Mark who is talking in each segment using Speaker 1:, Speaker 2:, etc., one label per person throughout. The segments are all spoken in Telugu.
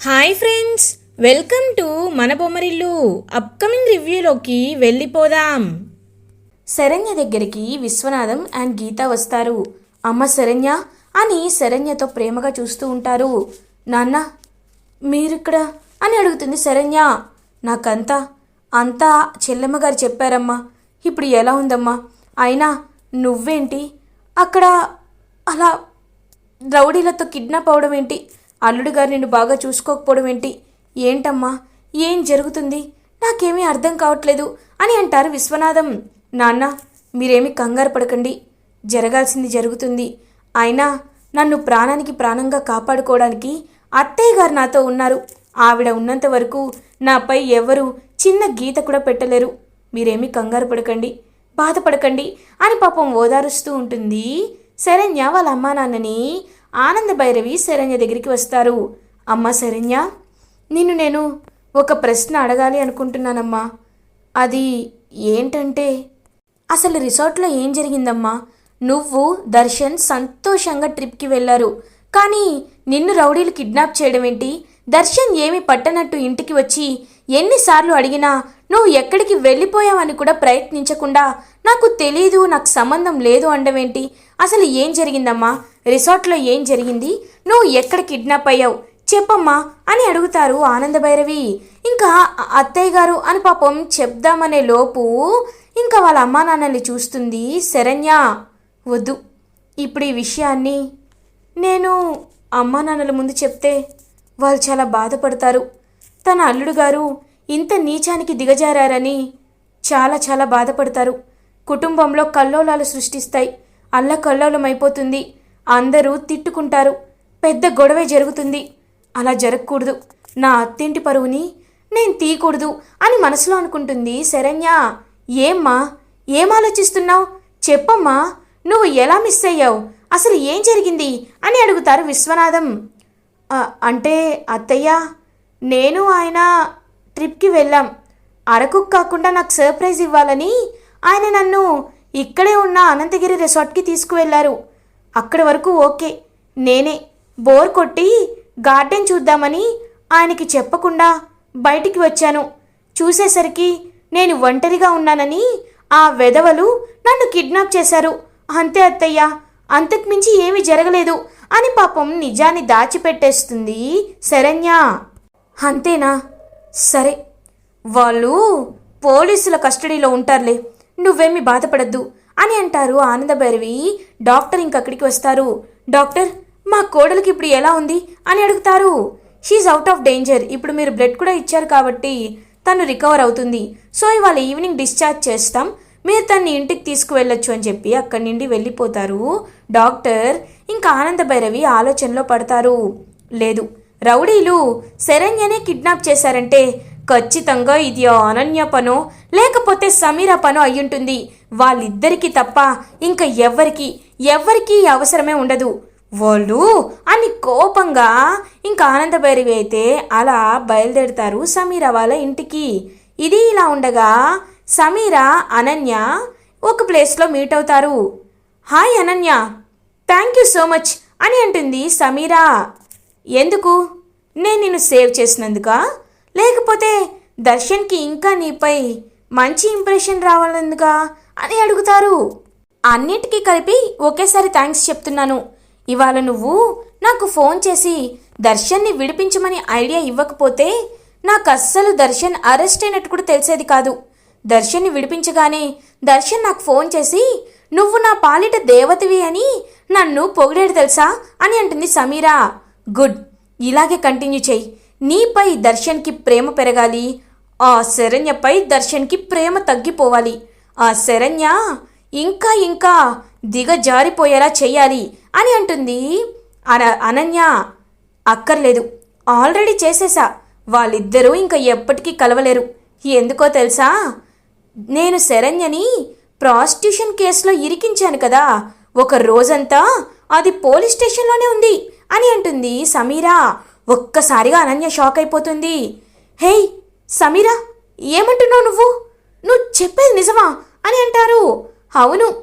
Speaker 1: హాయ్ ఫ్రెండ్స్ వెల్కమ్ టు మన బొమ్మరిల్లు అప్కమింగ్ రివ్యూలోకి వెళ్ళిపోదాం. శరణ్య దగ్గరికి విశ్వనాథం అండ్ గీత వస్తారు. అమ్మ శరణ్య అని శరణ్యతో ప్రేమగా చూస్తూ ఉంటారు. నాన్న మీరిక్కడ? అని అడుగుతుంది శరణ్య. నాకంతా అంతా చెల్లెమ్మ గారు చెప్పారమ్మా. ఇప్పుడు ఎలా ఉందమ్మా? అయినా నువ్వేంటి? అక్కడ అలా రౌడీలతో కిడ్నాప్ అవడం ఏంటి? అల్లుడు గారు నిన్ను బాగా చూసుకోకపోవడం ఏంటి? ఏంటమ్మా? ఏం జరుగుతుంది? నాకేమీ అర్థం కావట్లేదు అని అంటారు విశ్వనాథం. నాన్న మీరేమి కంగారు పడకండి. జరగాల్సింది జరుగుతుంది. అయినా నన్ను ప్రాణానికి ప్రాణంగా కాపాడుకోవడానికి అత్తయ్య గారు నాతో ఉన్నారు. ఆవిడ ఉన్నంత వరకు నాపై ఎవరు చిన్న గీత కూడా పెట్టలేరు. మీరేమీ కంగారు పడకండి. బాధపడకండి అని పాపం ఓదారుస్తూ ఉంటుంది. శరణ్య వాళ్ళ అమ్మా నాన్నని ఆనంద భైరవి శరణ్య దగ్గరికి వస్తారు. అమ్మ శరణ్య నిన్ను నేను ఒక ప్రశ్న అడగాలి అనుకుంటున్నానమ్మా. అది ఏంటంటే అసలు రిసార్ట్లో ఏం జరిగిందమ్మా? నువ్వు దర్శన్ సంతోషంగా ట్రిప్కి వెళ్ళారు. కానీ నిన్ను రౌడీలు కిడ్నాప్ చేయడం ఏంటి? దర్శన్ ఏమి పట్టనట్టు ఇంటికి వచ్చి ఎన్నిసార్లు అడిగినా నువ్వు ఎక్కడికి వెళ్ళిపోయావని కూడా ప్రయత్నించకుండా నాకు తెలీదు నాకు సంబంధం లేదు అండవేంటి? అసలు ఏం జరిగిందమ్మా? రిసార్ట్లో ఏం జరిగింది? నువ్వు ఎక్కడ కిడ్నాప్ అయ్యావు? చెప్పమ్మా అని అడుగుతారు ఆనందభైరవి. ఇంకా అత్తయ్య గారు అని పాపం చెప్దామనే లోపు ఇంకా వాళ్ళ అమ్మా నాన్నల్ని చూస్తుంది శరణ్య. వద్దు ఇప్పుడు ఈ విషయాన్ని నేను అమ్మా నాన్నల ముందు చెప్తే వాళ్ళు చాలా బాధపడతారు. తన అల్లుడు గారు ఇంత నీచానికి దిగజారని చాలా చాలా బాధపడతారు. కుటుంబంలో కల్లోలాలు సృష్టిస్తాయి. అల్లకల్లోలమైపోతుంది అందరూ తిట్టుకుంటారు. పెద్ద గొడవే జరుగుతుంది. అలా జరగకూడదు. నా అత్తింటి పరువుని నేను తీయకూడదు అని మనసులో అనుకుంటుంది శరణ్య. ఏమ్మా? ఏం ఆలోచిస్తున్నావు చెప్పమ్మా. నువ్వు ఎలా మిస్ అయ్యావు? అసలు ఏం జరిగింది? అని అడుగుతారు విశ్వనాథం. అంటే అత్తయ్య నేను ఆయన ట్రిప్కి వెళ్ళాం. అరకు కాకుండా నాకు సర్ప్రైజ్ ఇవ్వాలని ఆయన నన్ను ఇక్కడే ఉన్న అనంతగిరి రిసార్ట్కి తీసుకువెళ్ళారు అక్కడి వరకు ఓకే. నేనే. బోర్ కొట్టి గార్డెన్ చూద్దామని ఆయనకి చెప్పకుండా బయటికి వచ్చాను. చూసేసరికి నేను ఒంటరిగా ఉన్నానని ఆ వెధవలు నన్ను కిడ్నాప్ చేశారు. అంతే అత్తయ్య. అంతకుమించి ఏమీ జరగలేదు అని పాపం నిజాన్ని దాచిపెట్టేస్తుంది శరణ్య. అంతేనా? సరే. వాళ్ళు పోలీసుల కస్టడీలో ఉంటారులే. నువ్వేమీ బాధపడద్దు అని అంటారు ఆనందభైరవి. డాక్టర్ ఇంకక్కడికి వస్తారు. డాక్టర్ మా కోడలికి ఇప్పుడు ఎలా ఉంది? అని అడుగుతారు. షీఈ్ అవుట్ ఆఫ్ డేంజర్ ఇప్పుడు మీరు బ్లడ్ కూడా ఇచ్చారు కాబట్టి తను రికవర్ అవుతుంది. సో ఇవాళ ఈవినింగ్ డిశ్చార్జ్ చేస్తాం. మీరు తన్ని ఇంటికి తీసుకువెళ్ళొచ్చు అని చెప్పి అక్కడి నుండి వెళ్ళిపోతారు. డాక్టర్ ఇంకా ఆనంద భైరవి ఆలోచనలో పడతారు. లేదు రౌడీలు శరణ్యనే కిడ్నాప్ చేశారంటే ఖచ్చితంగా ఇది అనన్య పనో లేకపోతే సమీర పను అయ్యుంటుంది. వాళ్ళిద్దరికీ తప్ప ఇంకా ఎవ్వరికి ఎవ్వరికీ అవసరమే ఉండదు. వాళ్ళు అని కోపంగా ఇంకా ఆనందభైరవి అయితే అలా బయలుదేరుతారు సమీర వాళ్ళ ఇంటికి. ఇది ఇలా ఉండగా సమీర అనన్య ఒక ప్లేస్లో మీట్ అవుతారు. Hi Ananya thank you so much అని అంటుంది సమీరా. ఎందుకు? నేను నిన్ను సేవ్ చేసినందుక? లేకపోతే దర్శన్కి ఇంకా నీపై మంచి ఇంప్రెషన్ రావాలందుగా అని అడుగుతారు. అన్నిటికీ కలిపి ఒకేసారి థ్యాంక్స్ చెప్తున్నాను. ఇవాళ నువ్వు నాకు ఫోన్ చేసి దర్శన్ని విడిపించమని ఐడియా ఇవ్వకపోతే నాకు అస్సలు దర్శన్ అరెస్ట్ అయినట్టు కూడా తెలిసేది కాదు. దర్శన్ని విడిపించగానే దర్శన్ నాకు ఫోన్ చేసి నువ్వు నా పాలిట దేవతవి అని నన్ను పొగిడేడు తెలుసా? అని అంటుంది సమీరా. గుడ్. ఇలాగే కంటిన్యూ చెయ్యి నీపై దర్శన్కి ప్రేమ పెరగాలి. ఆ శరణ్యపై దర్శన్కి ప్రేమ తగ్గిపోవాలి. ఆ శరణ్య ఇంకా ఇంకా దిగజారిపోయేలా చెయ్యాలి అని అంటుంది. అన అనన్య అక్కర్లేదు ఆల్రెడీ చేసేసా. వాళ్ళిద్దరూ ఇంకా ఎప్పటికీ కలవలేరు. ఎందుకో తెలుసా? నేను శరణ్యని ప్రాస్టిట్యూషన్ కేసులో ఇరికించాను కదా. ఒక రోజంతా అది పోలీస్ స్టేషన్లోనే ఉంది అని అంటుంది సమీరా. ఒక్కసారిగా అనన్య షాక్ అయిపోతుంది. హేయ్ సమీరా ఏమంటున్నావు నువ్వు? నువ్వు చెప్పేది నిజమా అని అంటారు. అవును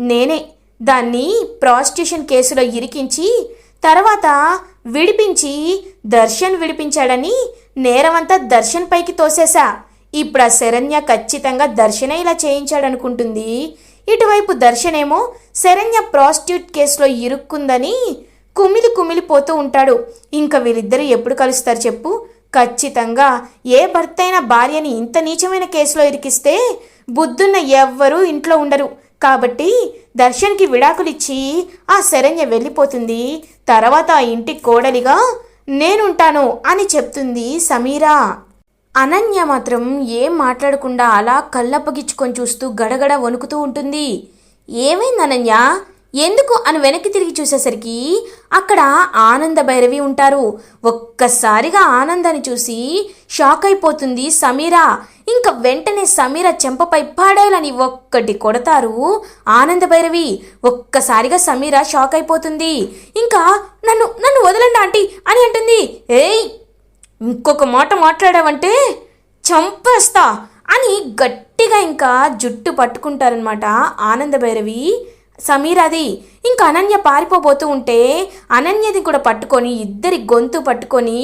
Speaker 1: నేనే. దాన్ని ప్రాస్టిట్యూషన్ కేసులో ఇరికించి తర్వాత విడిపించి దర్శన్ విడిపించాడని నేరమంతా దర్శన్ పైకి తోసేశా. ఇప్పుడు ఆ శరణ్య ఖచ్చితంగా దర్శనే ఇలా చేయించాడనుకుంటుంది. ఇటువైపు దర్శనేమో శరణ్య ప్రాస్టిట్యూట్ కేసులో ఇరుక్కుందని కుమిలి కుమిలిపోతూ ఉంటాడు. ఇంకా వీళ్ళిద్దరూ ఎప్పుడు కలుస్తారు చెప్పు? ఖచ్చితంగా ఏ భర్తైన భార్యని ఇంత నీచమైన కేసులో ఇరికిస్తే బుద్ధున్న ఎవ్వరూ ఇంట్లో ఉండరు. కాబట్టి దర్శన్కి విడాకులిచ్చి ఆ శరణ్య వెళ్ళిపోతుంది. తర్వాత ఆ ఇంటి కోడలిగా నేనుంటాను అని చెప్తుంది సమీరా. అనన్య మాత్రం ఏం మాట్లాడకుండా అలా కళ్ళప్పగిచ్చుకొని చూస్తూ గడగడ వణుకుతూ ఉంటుంది. ఏమైంది అనన్య? ఎందుకు అని వెనక్కి తిరిగి చూసేసరికి అక్కడ ఆనంద భైరవి ఉంటారు. ఒక్కసారిగా ఆనందాన్ని చూసి షాక్ అయిపోతుంది సమీరా. ఇంకా వెంటనే సమీర చెంపపై పాడేయాలని ఒక్కటి కొడతారు ఆనంద భైరవి. ఒక్కసారిగా సమీర షాక్ అయిపోతుంది. ఇంకా నన్ను నన్ను వదలండి ఆంటీ అని అంటుంది. ఏయ్ ఇంకొక మాట మాట్లాడావంటే చంపేస్తా అని గట్టిగా ఇంకా జుట్టు పట్టుకుంటారనమాట ఆనంద భైరవి. సమీరాది ఇంకా అనన్య పారిపోబోతూ ఉంటే అనన్యది కూడా పట్టుకొని ఇద్దరి గొంతు పట్టుకొని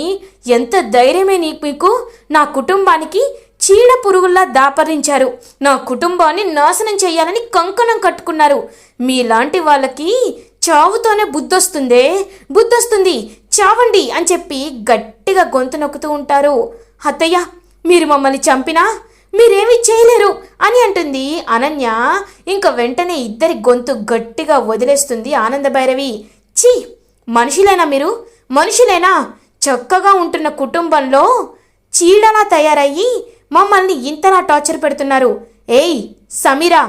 Speaker 1: ఎంత ధైర్యమే నీకు మీకు? నా కుటుంబానికి చీడ పురుగుల్లా దాపరించారు. నా కుటుంబాన్ని నాశనం చేయాలని కంకణం కట్టుకున్నారు. మీలాంటి వాళ్ళకి చావుతోనే బుద్ధొస్తుందే? బుద్ధొస్తుంది. చావండి అని చెప్పి గట్టిగా గొంతు నొక్కుతూ ఉంటారు. అత్తయ్య మీరు మమ్మల్ని చంపినా మీరేమీ చేయలేరు అని అంటుంది అనన్య. ఇంకా వెంటనే ఇద్దరి గొంతు గట్టిగా వదిలేస్తుంది ఆనంద భైరవి ఛీ! మనుషులేనా మీరు? మనుషులేనా? చక్కగా ఉంటున్న కుటుంబంలో చీడలా తయారయ్యి మమ్మల్ని ఇంతలా టార్చర్ పెడుతున్నారు. ఏయ్ సమీరా!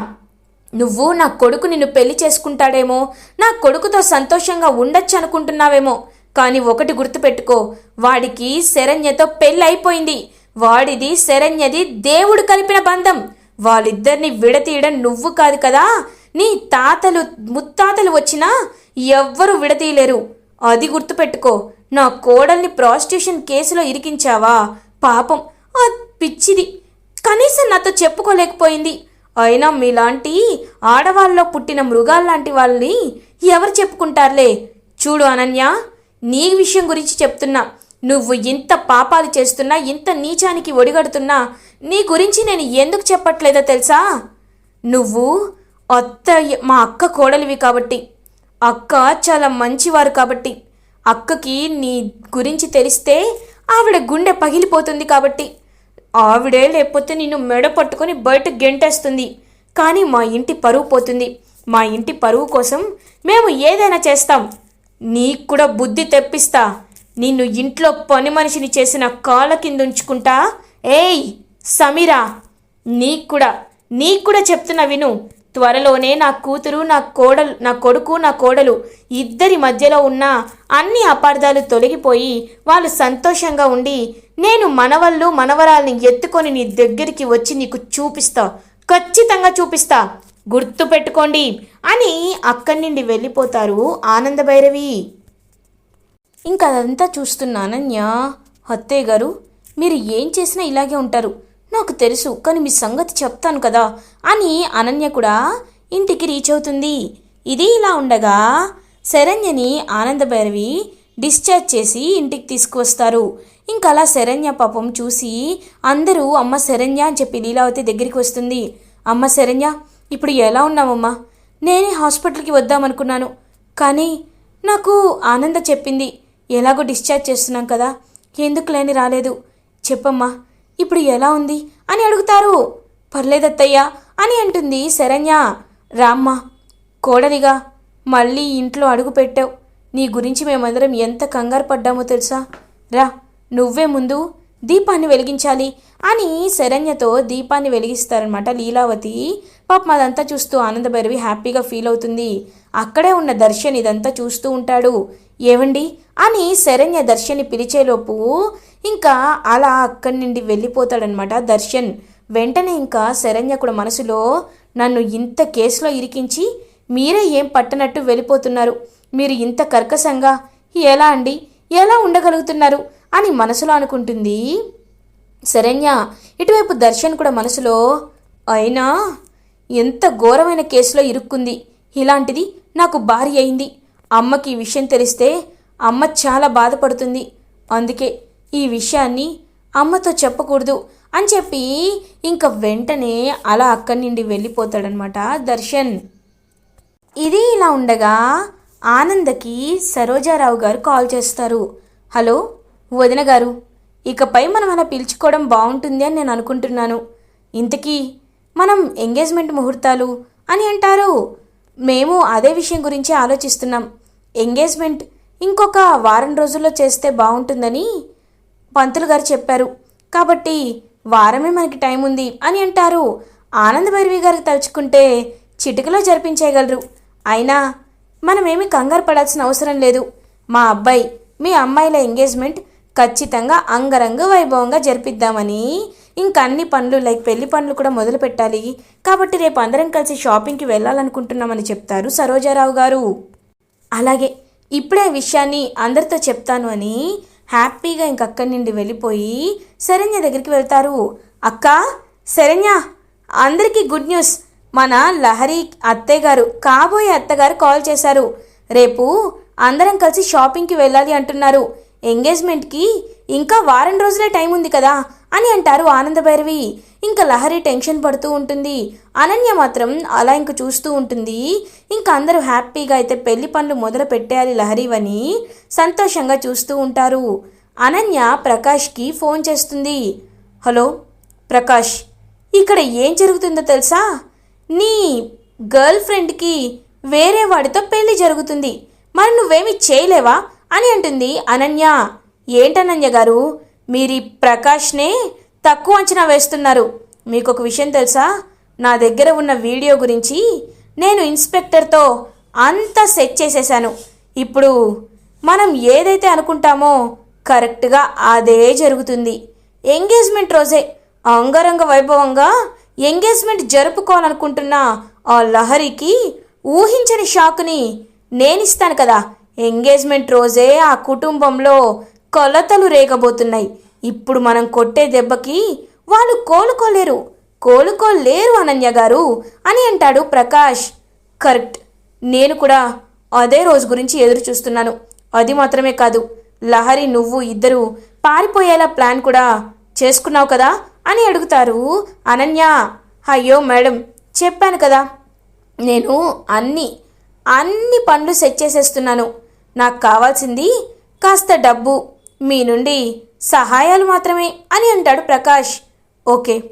Speaker 1: నువ్వు నా కొడుకు నిన్ను పెళ్ళి చేసుకుంటాడేమో నా కొడుకుతో సంతోషంగా ఉండొచ్చు అనుకుంటున్నావేమో కానీ ఒకటి గుర్తుపెట్టుకో వాడికి శరణ్యతో పెళ్ళి అయిపోయింది వాడిది శరణ్యది దేవుడు కలిపిన బంధం. వాళ్ళిద్దరిని విడతీయడం నువ్వు కాదు కదా. నీ తాతలు ముత్తాతలు వచ్చినా ఎవ్వరు విడతీయలేరు. అది గుర్తుపెట్టుకో నా కోడల్ని ప్రాస్టిట్యూషన్ కేసులో ఇరికించావా? పాపం ఆ పిచ్చిది. కనీసం నాతో చెప్పుకోలేకపోయింది. అయినా మీలాంటి ఆడవాళ్ళలో పుట్టిన మృగాల్లాంటి వాళ్ళని ఎవరు చెప్పుకుంటారులే? చూడు అనన్య నీ విషయం గురించి చెప్తున్నా. నువ్వు ఇంత పాపాలు చేస్తున్నా ఇంత నీచానికి ఒడిగడుతున్నా నీ గురించి నేను ఎందుకు చెప్పట్లేదో తెలుసా? నువ్వు అత్త మా అక్క కోడలివి కాబట్టి అక్క చాలా మంచివారు కాబట్టి అక్కకి నీ గురించి తెలిస్తే ఆవిడ గుండె పగిలిపోతుంది కాబట్టి ఆవిడే లేకపోతే నిన్ను మెడ పట్టుకొని బయట గెంటేస్తుంది. కానీ మా ఇంటి పరువు పోతుంది. మా ఇంటి పరువు కోసం మేము ఏదైనా చేస్తాం. నీకు కూడా బుద్ధి తెప్పిస్తా. నిన్ను ఇంట్లో పని మనిషిని చేసిన కాళ్ళ కింద ఉంచుకుంటా? ఏయ్ సమీరా నీకు కూడా నీకు కూడా చెప్తున్నా విను. త్వరలోనే నా కూతురు నా కోడలు నా కొడుకు నా కోడలు ఇద్దరి మధ్యలో ఉన్న అన్ని అపార్థాలు తొలగిపోయి వాళ్ళు సంతోషంగా ఉండి నేను మనవళ్ళు మనవరాల్ని ఎత్తుకొని నీ దగ్గరికి వచ్చి నీకు చూపిస్తా. ఖచ్చితంగా చూపిస్తా. గుర్తు పెట్టుకోండి అని అక్కడి నుండి వెళ్ళిపోతారు ఆనంద భైరవి ఇంకా అదంతా చూస్తున్న అనన్య అత్తయ్య గారు మీరు ఏం చేసినా ఇలాగే ఉంటారు. నాకు తెలుసు కానీ మీ సంగతి చెప్తాను కదా అని అనన్య కూడా ఇంటికి రీచ్ అవుతుంది. ఇది ఇలా ఉండగా శరణ్యని ఆనందభైరవి డిశ్చార్జ్ చేసి ఇంటికి తీసుకువస్తారు. ఇంకా అలా శరణ్య పాపం చూసి అందరూ అమ్మ శరణ్య అని చెప్పి లీలావతి దగ్గరికి వస్తుంది. అమ్మ శరణ్య ఇప్పుడు ఎలా ఉన్నామమ్మా నేనే హాస్పిటల్కి వద్దామనుకున్నాను. కానీ నాకు ఆనంద చెప్పింది ఎలాగో డిశ్చార్జ్ చేస్తున్నాం కదా ఎందుకు లేని రాలేదు? చెప్పమ్మా ఇప్పుడు ఎలా ఉంది? అని అడుగుతారు. పర్లేదత్తయ్యా అని అంటుంది శరణ్య. రామ్మ కోడలిగా మళ్ళీ ఇంట్లో అడుగు పెట్టావు. నీ గురించి మేమందరం ఎంత కంగారు పడ్డామో తెలుసా? రా నువ్వే ముందు దీపాన్ని వెలిగించాలి అని శరణ్యతో దీపాన్ని వెలిగిస్తారనమాట లీలావతి. పాపం అదంతా చూస్తూ ఆనందభైరవి హ్యాపీగా ఫీల్ అవుతుంది. అక్కడే ఉన్న దర్శన్ ఇదంతా చూస్తూ ఉంటాడు. ఏవండి? అని శరణ్య దర్శన్ని పిలిచేలోపు ఇంకా అలా అక్కడి నుండి వెళ్ళిపోతాడనమాట దర్శన్. వెంటనే ఇంకా శరణ్య కూడా మనసులో నన్ను ఇంత కేసులో ఇరికించి మీరే ఏం పట్టనట్టు వెళ్ళిపోతున్నారు? మీరు ఇంత కర్కశంగా ఎలా అండి? ఎలా ఉండగలుగుతున్నారు? అని మనసులో అనుకుంటుంది శరణ్య. ఇటువైపు దర్శన్ కూడా మనసులో అయినా ఎంత ఘోరమైన కేసులో ఇరుక్కుంది. ఇలాంటిది నాకు భారీ అయింది. అమ్మకి ఈ విషయం తెలిస్తే అమ్మ చాలా బాధపడుతుంది. అందుకే ఈ విషయాన్ని అమ్మతో చెప్పకూడదు అని చెప్పి ఇంకా వెంటనే అలా అక్కడి నుండి వెళ్ళిపోతాడనమాట దర్శన్. ఇది ఇలా ఉండగా ఆనందకి సరోజారావు గారు కాల్ చేస్తారు. హలో వదిన గారు ఇకపై మనం అలా పిలుచుకోవడం బాగుంటుంది అని నేను అనుకుంటున్నాను. ఇంతకీ మనం ఎంగేజ్మెంట్ ముహూర్తాలు అని అంటారు. మేము అదే విషయం గురించి ఆలోచిస్తున్నాం. ఎంగేజ్మెంట్ ఇంకొక వారం రోజుల్లో చేస్తే బాగుంటుందని పంతులు గారు చెప్పారు. కాబట్టి వారమే మనకి టైం ఉంది అని అంటారు. ఆనంద భైరవి గారికి తలుచుకుంటే చిటికలో జరిపించేయగలరు. అయినా మనమేమి కంగారు పడాల్సిన అవసరం లేదు. మా అబ్బాయి మీ అమ్మాయిల ఎంగేజ్మెంట్ ఖచ్చితంగా అంగరంగ వైభవంగా జరిపిద్దామని ఇంకా అన్ని పనులు లైక్ పెళ్ళి పనులు కూడా మొదలు పెట్టాలి. కాబట్టి రేపు అందరం కలిసి షాపింగ్కి వెళ్ళాలనుకుంటున్నామని చెప్తారు సరోజారావు గారు. అలాగే ఇప్పుడే విషయాన్ని అందరితో చెప్తాను అని హ్యాపీగా ఇంక అక్కడి నుండి వెళ్ళిపోయి శరణ్య దగ్గరికి వెళ్తారు. అక్క శరణ్య అందరికీ గుడ్ న్యూస్ మన లహరి అత్తయ్య గారు కాబోయే అత్తగారు కాల్ చేశారు. రేపు అందరం కలిసి షాపింగ్కి వెళ్ళాలి అంటున్నారు. ఎంగేజ్మెంట్కి ఇంకా వారం రోజులే టైం ఉంది కదా. అని అంటారు ఆనందభైరవి ఇంకా లహరి టెన్షన్ పడుతూ ఉంటుంది. అనన్య మాత్రం అలా ఇంక చూస్తూ ఉంటుంది. ఇంకా అందరూ హ్యాపీగా అయితే పెళ్ళి పనులు మొదలు పెట్టేయాలి లహరివని సంతోషంగా చూస్తూ ఉంటారు. అనన్య ప్రకాష్కి ఫోన్ చేస్తుంది. హలో ప్రకాష్ ఇక్కడ ఏం జరుగుతుందో తెలుసా? నీ గర్ల్ ఫ్రెండ్కి వేరే వాడితో పెళ్ళి జరుగుతుంది. మరి నువ్వేమి చేయలేవా? అని అంటుంది అనన్య. ఏంటనన్య గారు? మీరీ ప్రకాష్ని తక్కువ అంచనా వేస్తున్నారు. మీకు ఒక విషయం తెలుసా? నా దగ్గర ఉన్న వీడియో గురించి నేను ఇన్స్పెక్టర్తో అంతా సెట్ చేసేసాను ఇప్పుడు మనం ఏదైతే అనుకుంటామో కరెక్ట్గా అదే జరుగుతుంది. ఎంగేజ్మెంట్ రోజే అంగరంగ వైభవంగా ఎంగేజ్మెంట్ జరుపుకోవాలనుకుంటున్న ఆ లహరికి ఊహించని షాక్ని నేనిస్తాను కదా. ఎంగేజ్మెంట్ రోజే ఆ కుటుంబంలో కొలతలు రేగబోతున్నాయి. ఇప్పుడు మనం కొట్టే దెబ్బకి వాళ్ళు కోలుకోలేరు. కోలుకోలేరు అనన్య గారు అని అంటాడు ప్రకాష్. కరెక్ట్. నేను కూడా అదే రోజు గురించి ఎదురు చూస్తున్నాను. అది మాత్రమే కాదు. లహరి నువ్వు ఇద్దరు పారిపోయేలా ప్లాన్ కూడా చేసుకున్నావు కదా అని అడుగుతారు అనన్య. అయ్యో మేడం చెప్పాను కదా. నేను అన్ని అన్ని పనులు సెట్ చేసేస్తున్నాను. నాకు కావాల్సింది కాస్త డబ్బు. మీ నుండి సహాయాలు మాత్రమే అని అంటాడు ప్రకాష్. ఓకే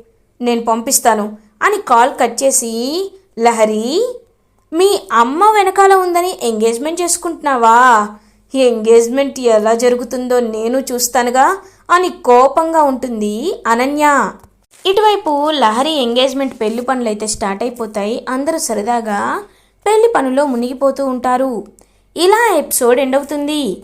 Speaker 1: నేను పంపిస్తాను అని కాల్ కట్ చేసి లహరి మీ అమ్మ వెనకాల ఉందని ఎంగేజ్మెంట్ చేసుకుంటున్నావా? ఈ ఎంగేజ్మెంట్ ఎలా జరుగుతుందో నేను చూస్తానుగా అని కోపంగా ఉంటుంది అనన్య. ఇటువైపు లహరి ఎంగేజ్మెంట్ పెళ్ళి పనులు అయితే స్టార్ట్ అయిపోతాయి. అందరూ సరదాగా పెళ్ళి పనుల్లో మునిగిపోతూ ఉంటారు. ఇలా ఎపిసోడ్ ఎండ్ అవుతుంది.